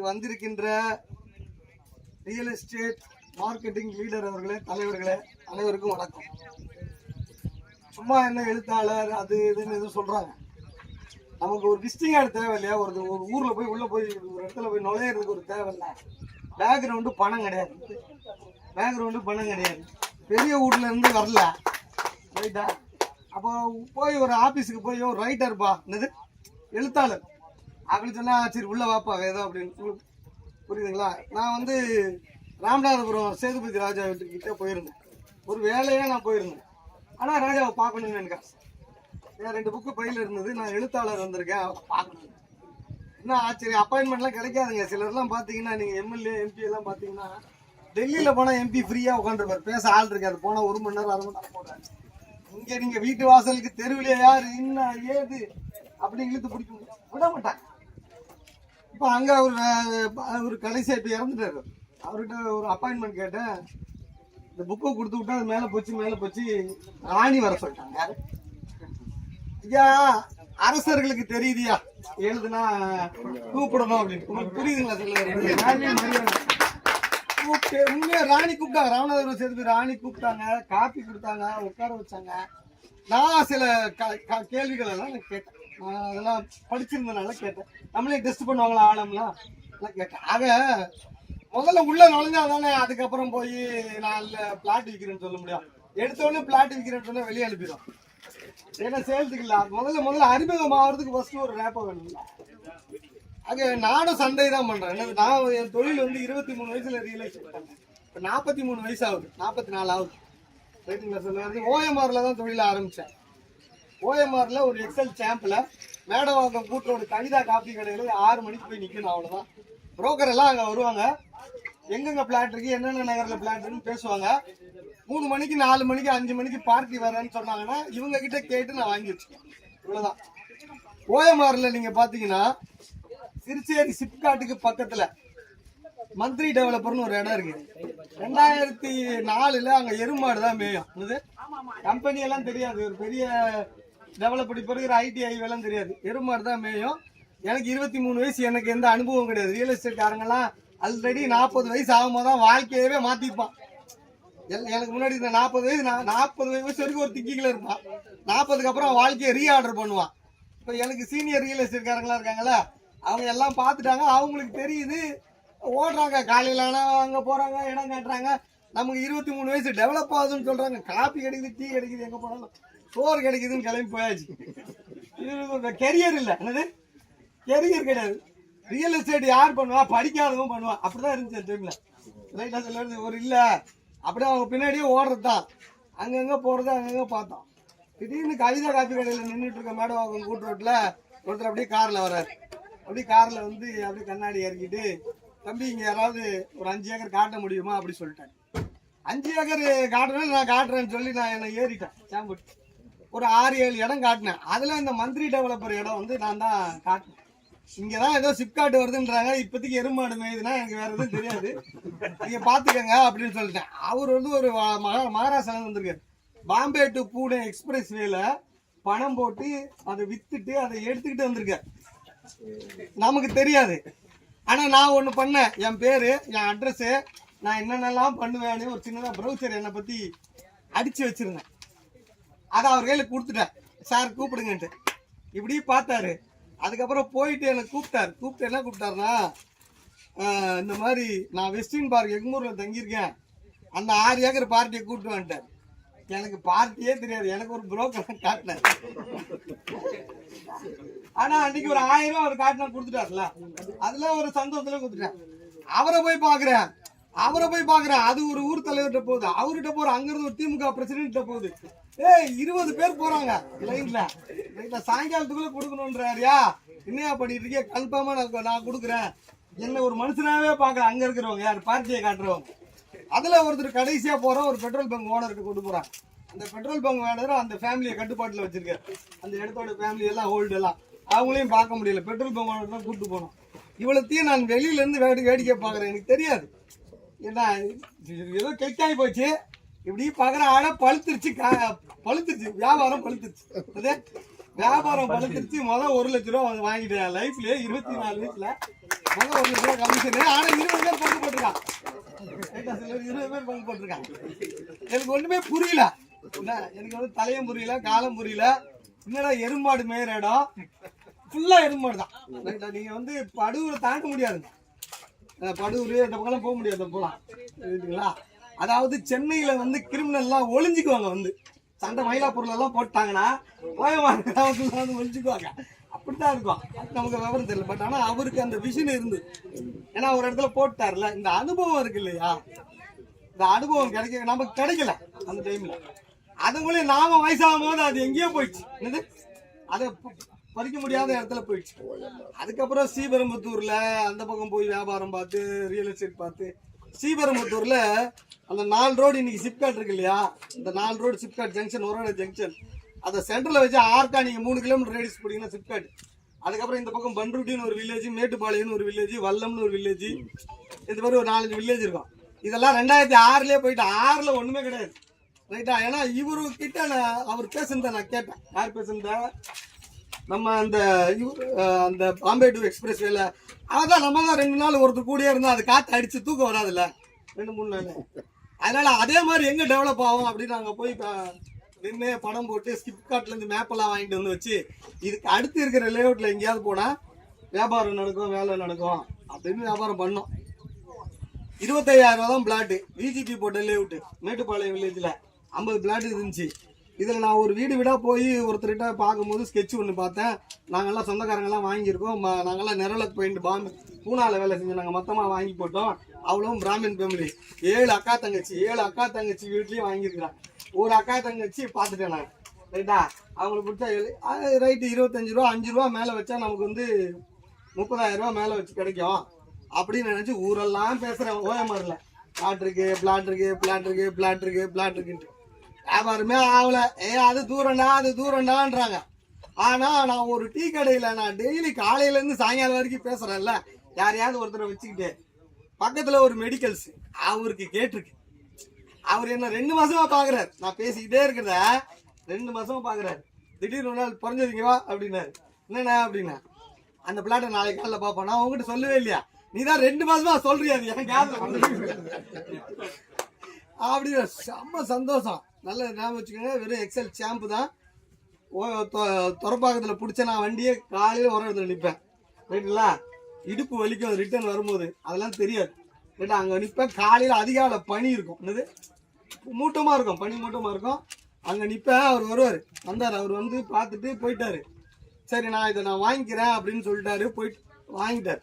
இன்னைக்கு வந்திருக்கின்ற real estate marketing leader அவர்களே தலைவர்களே அனைவருக்கும் வணக்கம். சும்மா என்ன எழுத்தாளர் அது இதுன்னு எதுவும் சொல்றாங்க. நமக்கு ஒரு விசிட்டிங் ஆடு தேவை இல்லையா? ஒரு ஒரு ஊர்ல போய் உள்ள போய் ஒரு இடத்துல போய் நுழையிறதுக்கு ஒரு தேவை இல்லை. பேக்ரவுண்டு பணம் கிடையாது. பேக்ரவுண்டு பணம் கிடையாது. பெரிய ஊர்ல இருந்து வரல. ரைட்டா அப்போ போய் ஒரு ஆபீஸுக்கு போய் ஒரு ரைட்டர்ப்பா என்னது? எழுத்தாளர். அப்படின்னு சொன்னால் சரி உள்ளே வாப்பா ஏதோ அப்படின்னு புரியுதுங்களா? நான் வந்து ராமநாதபுரம் சேதுபதி ராஜா கிட்டே போயிருந்தேன். ஒரு வேலையாக நான் போயிருந்தேன். ஆனால் ராஜாவை பார்க்கணும்னு எனக்கு ஆசை என் ரெண்டு புக்கு பையில் இருந்தது. நான் எழுத்தாளர் வந்திருக்கேன் அவரை பார்க்கணும். என்ன ஆச்சரிய அப்பாயின்மெண்ட்லாம் கிடைக்காதுங்க. சிலர்லாம் பார்த்தீங்கன்னா நீங்கள் எம்எல்ஏ எம்பி எல்லாம் பார்த்தீங்கன்னா டெல்லியில் போனால் எம்பி ஃப்ரீயாக உட்காந்துருப்பாரு பேச ஆள் இருக்காது. போனால் ஒரு மணி நேரம் அரை மணி நேரம் போடுறாங்க இங்கே நீங்கள் வீட்டு வாசலுக்கு தெருவிலே யார்? என்ன ஏது? அப்படி இழுத்து பிடிக்க முடியும் விட மாட்டாங்க. இப்போ அங்க அவர் அவர் கடைசியா இப்ப இறந்துட்டாரு. அவர்கிட்ட ஒரு அப்பாயின்மெண்ட் கேட்டேன். இந்த புக்கை கொடுத்து விட்டா அது மேல போச்சு மேல போச்சு. ராணி வர சொல்லிட்டாங்க. யாரு ஐயா அரசர்களுக்கு தெரியுதியா? எழுதுனா கூப்பிடணும் அப்படின்னு. புரியுதுங்களா கூப்பிட்டு உண்மையா ராணி கூப்பிட்டாங்க ராமநாதபுரம் சேர்த்து ராணி கூப்பிட்டாங்க. காப்பி கொடுத்தாங்க உட்கார வச்சாங்க. நான் சில கேள்விகள் எல்லாம் கேட்டேன். அதெல்லாம் படிச்சிருந்தனால கேட்டேன். நம்மளே டெஸ்ட் பண்ணுவாங்களா ஆழம்லாம்? எல்லாம் கேட்டேன். ஆக முதல்ல உள்ள நுழைஞ்சா தானே அதுக்கப்புறம் போய் நான் பிளாட் விற்கிறேன்னு சொல்ல முடியும். எடுத்தவொடனே பிளாட் விற்கிறேன்னு சொன்னா வெளியே அனுப்பிடும். ஏன்னா சேல்ஸுக்கு இல்லை. முதல்ல முதல்ல அறிமுகம் ஆகிறதுக்கு ஃபர்ஸ்ட் ஒரு ரேப்பை வேணும்ல. அது நானும் சண்டை தான் பண்றேன். எனக்கு நான் என் தொழில் வந்து இருபத்தி மூணு வயசுல ரியலைஸ் பண்ணேன் இப்போ நாற்பத்தி மூணு வயசு ஆகுது. நாற்பத்தி நாலு ஆகுது. ரைட்டுங்களா சொல்லுறது ஓஎம்ஆரில் தான் தொழில் ஆரம்பிச்சேன். ஓஎம்ஆர்ல ஒரு எக்ஸல் சாம்பில் மேடவாக்கம் கூட்டுறோட கவிதா காப்பி கடையில் ஆறு மணிக்கு போய் நிற்கணும் அவ்வளோதான் புரோக்கர் எல்லாம் அங்கே வருவாங்க. எங்கெங்க பிளாட் இருக்கு என்னென்ன நகர்ல பிளாட் இருக்குன்னு பேசுவாங்க. மூணு மணிக்கு நாலு மணிக்கு அஞ்சு மணிக்கு பார்ட்டி வரேன்னு சொன்னாங்கன்னா இவங்க கிட்ட கேட்டு நான் வாங்கி வச்சுக்கேன் இவ்வளவுதான். ஓஎம்ஆர்ல நீங்க பாத்தீங்கன்னா திருச்சேரி சிப்காட்டுக்கு பக்கத்துல மந்திரி டெவலப்பர்னு ஒரு இடம் இருக்கு. ரெண்டாயிரத்தி நாலுல அங்க எருமாடு தான் மேயும். இது கம்பெனி எல்லாம் தெரியாது. ஒரு பெரிய டெவலப் இப்போ இருக்கிற ஐடி எல்லாம் தெரியாது. எருமாடு தான் மேயும். எனக்கு இருபத்தி மூணு வயசு எனக்கு எந்த அனுபவம் கிடையாது. ரியல் எஸ்டேட் காரங்கெல்லாம் ஆல்ரெடி நாற்பது வயசு ஆகும்போது தான் வாழ்க்கையவே மாற்றிப்பான் எல்- எனக்கு முன்னாடி இந்த நாற்பது வயசு நான் நாற்பது வயசு வரைக்கும் ஒரு திக்கில இருப்பான். நாற்பதுக்கு அப்புறம் வாழ்க்கையை ரீஆர்டர் பண்ணுவான். இப்போ எனக்கு சீனியர் ரியல் எஸ்டேட்காரங்களாம் இருக்காங்கல்ல அவங்க எல்லாம் பார்த்துட்டாங்க. அவங்களுக்கு தெரியுது ஓடுறாங்க. காலையில் ஆனால் அங்கே போகிறாங்க இடம் காட்டுறாங்க. நமக்கு இருபத்தி மூணு வயசு டெவலப் ஆகுதுன்னு சொல்கிறாங்க காப்பி கிடைக்குது டீ கிடைக்குது எங்கே போனாலும் சோறு கிடைக்குதுன்னு கிளம்பி போயாச்சு. இது கெரியர் இல்லை. என்னது? கெரியர் கிடையாது. ரியல் எஸ்டேட் யார் பண்ணுவா? படிக்காதவன் பண்ணுவா. அப்படிதான் இருந்துச்சு அந்த டைம்ல ரைட்டா சொல்லுறது ஒரு இல்லை. அப்படியே அவங்க பின்னாடியே ஓடுறது தான் அங்கங்க போறது அங்கங்க பார்த்தோம். திடீர்னு கவிதா காப்பி கடையில் நின்றுட்டு இருக்க மேடம் அவங்க கூட்டு ரோட்டில் ஒருத்தர் அப்படியே காரில் வர்றாரு. அப்படியே காரில் வந்து அப்படியே கண்ணாடி இறக்கிட்டு தம்பி இங்கே யாராவது ஒரு அஞ்சு ஏக்கர் காட்ட முடியுமா? அப்படி சொல்லிட்டாங்க அஞ்சு ஏக்கர் காட்டுறேன் நான் காட்டுறேன்னு சொல்லி நான் என்ன ஏறிட்டேன். சாம்பிட்டு. ஒரு ஆறு ஏழு இடம் காட்டினேன். அதில் இந்த மந்திரி டெவலப்பர் இடம் வந்து நான் தான் காட்டினேன். இங்கே தான் ஏதோ சிப்காட் வருதுன்றாங்க. இப்போதைக்கு எருமாடு மேயுதுன்னா எனக்கு வேறு எதுவும் தெரியாது. நீங்கள் பார்த்துக்கங்க அப்படின்னு சொல்லிட்டேன். அவர் வந்து ஒரு மகா- மகாராஷ்டிரா வந்திருக்காரு. பாம்பே டு பூனே எக்ஸ்பிரஸ் வேல பணம் போட்டு அதை வித்துட்டு அதை எடுத்துக்கிட்டு வந்திருக்கார். நமக்கு தெரியாது. ஆனால் நான் ஒன்று பண்ணேன். என் பேர் என் அட்ரஸ்ஸு நான் என்னென்னலாம் பண்ணுவேன்னு ஒரு சின்னதாக ப்ரௌசர் என்னை பற்றி அடித்து வச்சிருந்தேன். அதை அவர் கையில் கொடுத்துட்டேன் சார் கூப்பிடுங்கன்ட்டு. இப்படி பார்த்தாரு. அதுக்கப்புறம் போயிட்டு எனக்கு கூப்பிட்டாரு. கூப்பிட்டு என்ன கூப்பிட்டாருன்னா இந்த மாதிரி நான் வெஸ்டின் பார்க் எங்கூரில் தங்கியிருக்கேன். அந்த ஆறு ஏக்கர் பார்ட்டியை கூப்பிட்டு வந்துட்டார். எனக்கு பார்ட்டியே தெரியாது. எனக்கு ஒரு புரோக்கர் காட்டினார். ஆனா அன்னைக்கு ஒரு ஆயிரம் ரூபாய் அவர் காட்டினா கொடுத்துட்டாருல. அதுல ஒரு சந்தோஷத்துல கொடுத்துட்டேன். அவரை போய் பாக்குறேன் அவரை போய் பாக்குறேன் அது ஒரு ஊர் தலைவர்கிட்ட போகுது. அவர்கிட்ட போற அங்கிருந்து ஒரு திமுக பிரசிடென்ட் போகுது. ஏய் இருபது பேர் போறாங்க. லைன்ல லைன்ல சாயங்காலத்துக்குள்ள கொடுக்கணும்ன்றாருயா? என்னையா பண்ணிட்டு இருக்கே? கன்ஃபார்மா நான் நான் கொடுக்குறேன். என்ன ஒரு மனுஷனாவே பாக்குறேன் அங்க இருக்கிறவங்க யார்? பார்ட்டியை காட்டுறவங்க. அதுல ஒருத்தர் கடைசியா போற ஒரு பெட்ரோல் பங்க் ஓனருக்கு கொண்டு போறான். அந்த பெட்ரோல் பங்க் ஓனர் அந்த ஃபேமிலியை கட்டுப்பாட்டுல வச்சிருக்காரு. அந்த இடத்தோட ஃபேமிலி எல்லாம் ஹோல்டு எல்லாம். அவங்களையும் பார்க்க முடியல. பெட்ரோல் பங்க் ஓனர் தான் கூப்பிட்டு போனோம். இவ்வளோத்தையும் நான் வெளியில இருந்து வேடி வேடிக்கை பாக்குறேன் எனக்கு தெரியாது. என்ன ஏதோ கெட்டாகி போச்சு. இப்படி பாக்குற ஆட பழுத்துருச்சு கா- பழுத்துருச்சு. வியாபாரம் பழுத்துருச்சு. அது வியாபாரம் பழுத்துருச்சு. முதல் ஒரு லட்ச ரூபா வந்து வாங்கிட்டேன். லைஃப்லயே இருபத்தி நாலு வயசுல முதல்ல ஒரு லட்ச ரூபா கமிஷனு ஆனா இருபது பேர் பங்கு போட்டிருக்கான். இருபது பேர் பங்கு போட்டிருக்காங்க எனக்கு ஒண்ணுமே புரியல. என்ன எனக்கு வந்து தலையும் புரியல காலம் புரியல. என்னடா எருமாடு மேயிற இடம்? ஃபுல்லா எருமாடு தான். ரைட்டா நீங்க வந்து படுவூரை தாண்ட முடியாதுங்க. அஹ் அந்த பக்கம்லாம் போக முடியாது போலாம் சரிங்களா அதாவது சென்னையில் வந்து கிரிமினல்லாம் ஒளிஞ்சிக்குவாங்க வந்து. சண்டை மயிலாப்பூர்ல எல்லாம் போட்டாங்கன்னா வந்து ஒளிஞ்சுக்குவாங்க. அப்படித்தான் இருக்கும். அது நமக்கு விவரம் தெரியல. பட் ஆனா அவருக்கு அந்த விஷன் இருந்து. ஏன்னா ஒரு இடத்துல போட்டார்ல இந்த அனுபவம் இருக்கு இல்லையா? இந்த அனுபவம் கிடைக்க நமக்கு கிடைக்கல அந்த டைம்ல அதுக்குள்ளே நாம வயசாகும் போது அது எங்கேயோ போயிடுச்சு. என்னது? அதை பறிக்க முடியாத இடத்துல போயிடுச்சு. அதுக்கப்புறம் ஸ்ரீபெரும்புத்தூர்ல அந்த பக்கம் போய் வியாபாரம் பார்த்து ரியல் எஸ்டேட் பார்த்து ஸ்ரீபெரும்புத்தூர்ல அந்த நாலு ரோடு இன்னைக்கு சிப்காட் இருக்கு இல்லையா? இந்த நாலு ரோடு சிப்காட் ஜங்ஷன் ஒரோட ஜங்ஷன் அதை சென்டர்ல வச்சு ஆர்கா நீங்க மூணு கிலோமீட்டர் ரேடியஸ் போட்டீங்கன்னா சிப்காட் அதுக்கப்புறம் இந்த பக்கம் பன்ருட்டின்னு ஒரு வில்லேஜ் மேட்டுப்பாளையம்னு ஒரு வில்லேஜ் வல்லம்னு ஒரு வில்லேஜ் இந்த மாதிரி ஒரு நாலஞ்சு வில்லேஜ் இருக்கும். இதெல்லாம் ரெண்டாயிரத்தி ஆறுலயே போயிட்டு ஆறுல ஒண்ணுமே கிடையாது. ரைட்டா ஏன்னா இவரு கிட்ட நான் அவர் பேசுனத நான் கேட்டேன். யார் பேசுனத? நம்ம அந்த அந்த பாம்பே டூ எக்ஸ்பிரஸ் வேல அதான் நம்ம தான் ரெண்டு நாள் ஒருத்தர் கூடயே இருந்தால் அது காற்று அடிச்சு தூக்கம் வராதுல்ல? ரெண்டு மூணு நாள். அதனால அதே மாதிரி எங்க டெவலப் ஆகும் அப்படின்னு நாங்க போய் நின்று படம் போட்டு ஸ்கிப்காட்ல இருந்து வாங்கிட்டு வந்து வச்சு இதுக்கு அடுத்து இருக்கிற லேஅவுட்ல எங்கேயாவது போனா வியாபாரம் நடக்கும் வேலை நடக்கும் அப்படின்னு வியாபாரம் பண்ணோம். இருபத்தையாயிரம் ரூபா தான் பிளாட்டு விஜிபி போட்ட லேஅவுட் மேட்டுப்பாளையம் வில்லேஜில் ஐம்பது பிளாட் இருந்துச்சு. இதில் நான் ஒரு வீடு வீடாக போய் ஒருத்தர்கிட்ட பார்க்கும்போது ஸ்கெட்ச் ஒன்று பார்த்தேன். நாங்கள்லாம் சொந்தக்காரங்கெல்லாம் வாங்கியிருக்கோம். நாங்கள்லாம் நாங்கெல்லாம் போயிட்டு பாம்பு பூனாவில் வேலை செஞ்சு நாங்கள் மொத்தமாக வாங்கி போட்டோம். அவ்வளவும் பிராமின் ஃபேமிலி ஏழு அக்கா தங்கச்சி ஏழு அக்கா தங்கச்சி வீட்லேயும் வாங்கியிருக்கிறேன். ஒரு அக்கா தங்கச்சி பார்த்துட்டேன் நான். ரைட்டா? அவங்களுக்கு பிடிச்சா ஏழு ரைட்டு இருபத்தஞ்சி ரூபா அஞ்சு ரூபா மேலே வச்சா நமக்கு வந்து முப்பதாயிரம் ரூபா மேலே வச்சு கிடைக்கும். அப்படின்னு நினச்சி ஊரெல்லாம் பேசுகிறேன் ஓயமரில் பிளாட் இருக்கு பிளாட் இருக்கு பிளாட் இருக்கு பிளாட் இருக்கு பிளாட் இருக்குன்ட்டு. வியாபாரமே ஆகல. ஏ அது தூரம்டா அது தூரம்டான்றாங்க. ஆனா நான் ஒரு டீ கடையில நான் டெய்லி காலையில இருந்து சாயங்காலம் வரைக்கும் பேசுறேன்ல. யாரையாவது ஒருத்தரை வச்சுக்கிட்டு பக்கத்துல ஒரு மெடிக்கல்ஸ் அவருக்கு கேட்டிருக்கு. அவர் என்ன ரெண்டு மாசமா பாக்குறாரு. நான் பேசிக்கிட்டே இருக்கிறத ரெண்டு மாசமா பாக்குறாரு. திடீர்னு ஒரு நாள் குறைஞ்சதுங்க வா அப்படின்னாரு. என்னண்ணா அப்படின்னா அந்த பிளாட்டை நாளைக்கு காலையில் பார்ப்போம். நான் உங்ககிட்ட சொல்லவே இல்லையா? நீ தான் ரெண்டு மாசமா சொல்றியா அது என் அப்படி செம்ம சந்தோஷம். நல்ல ஞாபகம் வச்சுக்கோங்க வெறும் எக்ஸல் ஷாம்பு தான். துறப்பாக்கத்தில் பிடிச்ச நான் வண்டியே காலையில் ஒரு இடத்துல நிற்பேன் ரைட்டுங்களா இடுப்பு வலிக்கும் ரிட்டர்ன் வரும்போது. அதெல்லாம் தெரியாது. ரைட்டா அங்கே நிற்பேன் காலையில் அதிகால பனி இருக்கும். என்னது? மூட்டமாக இருக்கும். பனி மூட்டமாக இருக்கும். அங்கே நிற்பேன் அவர் வருவார். வந்தார். அவர் வந்து பார்த்துட்டு போயிட்டார். சரி நான் இதை நான் வாங்கிக்கிறேன் அப்படின்னு சொல்லிட்டாரு. போயிட்டு வாங்கிட்டார்.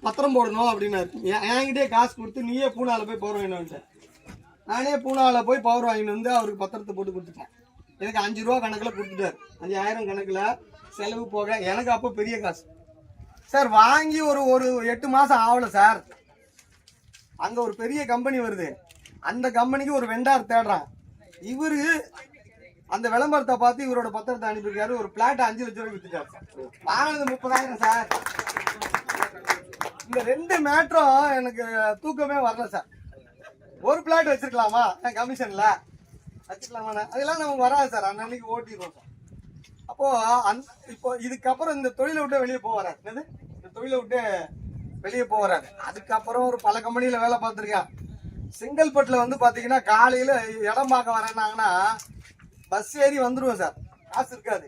பத்திரம் போடணும் அப்படின்னாரு. என்- காசு கொடுத்து நீயே பூனாவில் போய் போகிறோம் வாங்கிட்டு நானே பூனாவில் போய் பவர் வாங்கிட்டு வந்து அவருக்கு பத்திரத்தை போட்டு கொடுத்துட்டேன். எனக்கு அஞ்சு ரூபா கணக்கில் கொடுத்துட்டார். அஞ்சாயிரம் கணக்கில் செலவு போக எனக்கு அப்போ பெரிய காசு. சார் வாங்கி ஒரு ஒரு எட்டு மாதம் ஆகலை சார். அங்கே ஒரு பெரிய கம்பெனி வருது. அந்த கம்பெனிக்கு ஒரு வெண்டார் தேடுறான். இவர் அந்த விளம்பரத்தை பார்த்து இவரோட பத்திரத்தை அனுப்பியிருக்காரு. ஒரு பிளாட் அஞ்சு லட்சம் ரூபாய் வித்துட்டாரு வாங்கினது முப்பதாயிரம் சார். இந்த ரெண்டு மேட்ரும் எனக்கு தூக்கமே வரல சார். ஒரு பிளாட் வச்சிருக்கலாமா? கமிஷன்ல. வச்சுக்கலாமா அதெல்லாம் நமக்கு வராது சார். அன்னன்னைக்கு ஓட்டிடுவோம் சார் அப்போ அந் இப்போ இதுக்கப்புறம் இந்த தொழிலை விட்டு வெளியே போக வராது என்னது? இந்த தொழிலை விட்டு வெளியே போக வராது அதுக்கப்புறம் ஒரு பல கம்பெனியில் வேலை பார்த்துருக்கேன் செங்கல்பட்டில் வந்து பார்த்தீங்கன்னா காலையில் இடம் பார்க்க வரேன்னாங்கன்னா பஸ் ஏறி வந்துடுவேன் சார். காசு இருக்காது.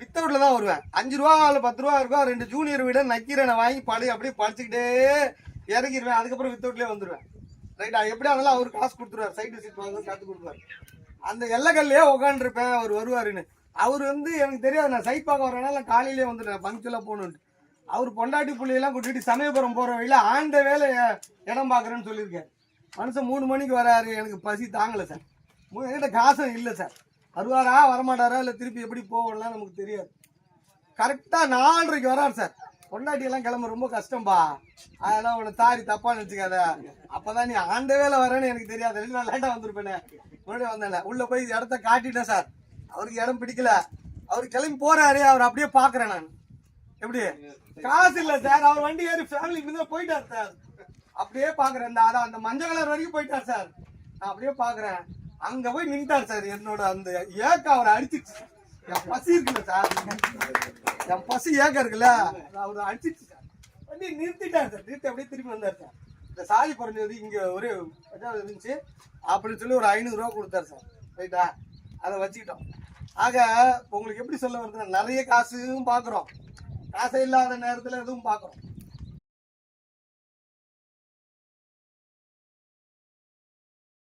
வித்தவுட்ல தான் வருவேன். அஞ்சு ரூபா இல்லை பத்து ரூபா இருக்கும். ரெண்டு ஜூனியர் வீட நக்கீரனை வாங்கி படி அப்படியே படிச்சுக்கிட்டே இறங்கிடுவேன் அதுக்கப்புறம் வித்தவுட்லேயே வந்துடுவேன் ரைட்டா எப்படி இருந்தாலும் அவர் காசு கொடுத்துருவார். சைட் விசிட் வாங்க காத்து கொடுப்பாரு. அந்த எல்லக்கல்லையே உட்காந்துருப்பேன் அவர் வருவாருன்னு. அவர் வந்து எனக்கு தெரியாது நான் சைட் பார்க்க வரனால காலையிலே வந்துட்டேன் பங்க்சுவலாக போகணுன்ட்டு. அவர் பொண்டாட்டி புள்ளையெல்லாம் கூட்டிகிட்டு சமயபுரம் போகிற வழியில ஆண்ட வேலை இடம் பார்க்குறேன்னு சொல்லியிருக்காரு மனுஷன் மூணு மணிக்கு வராரு எனக்கு பசி தாங்கலை சார். என்கிட்ட காசும் இல்லை சார். வருவாரா வரமாட்டாரா இல்லை திருப்பி எப்படி போகணும்லாம் நமக்கு தெரியாது. கரெக்டாக நாலரைக்கு வரார் சார். பொண்டாட்டி எல்லாம் கிளம்ப ரொம்ப கஷ்டம்பா. அதெல்லாம் உன்னை தாரி தப்பா நினச்சிக்காத. அப்பதான் நீ ஆண்ட வேலை வரேன்னு எனக்கு தெரியாது. நான் லேட்டா லேட்டாக வந்திருப்பேனே. மறுபடியும் வந்தேன் உள்ள போய் இடத்த காட்டிட்டேன் சார். அவருக்கு இடம் பிடிக்கல. அவர் கிளம்பி போறாரு. அவர் அப்படியே பாக்குறேன் நான். எப்படி? காசு இல்ல சார். அவர் வண்டி ஏறி ஃபேமிலி முன்ன போயிட்டார் சார். அப்படியே பாக்குறேன் இந்த அதான் அந்த மஞ்சள் கலர் வரைக்கும் போயிட்டார் சார். நான் அப்படியே பாக்குறேன் அங்க போய் நின்ட்டார் சார் என்னோட அந்த ஏக்க அவரை அடிச்சிச்சு என் பசி இருக்குல்ல சார். என் பசி ஏக்க இருக்குல்ல? அவர் அடிச்சிட்டு சார். வண்டி நிறுத்திட்டார் சார். நிறுத்தி அப்படியே திரும்பி வந்தார் சார். இந்த சாதி குறைஞ்சது இங்க ஒரு இருந்துச்சு. அப்படின்னு சொல்லி ஒரு ஐநூறுரூவா கொடுத்தாரு சார். ரைட்டா? அதை வச்சுக்கிட்டோம். ஆக உங்களுக்கு எப்படி சொல்ல வருதுன்னா நிறைய காசும் பார்க்குறோம். காசே இல்லாத நேரத்தில் எதுவும் பார்க்குறோம்.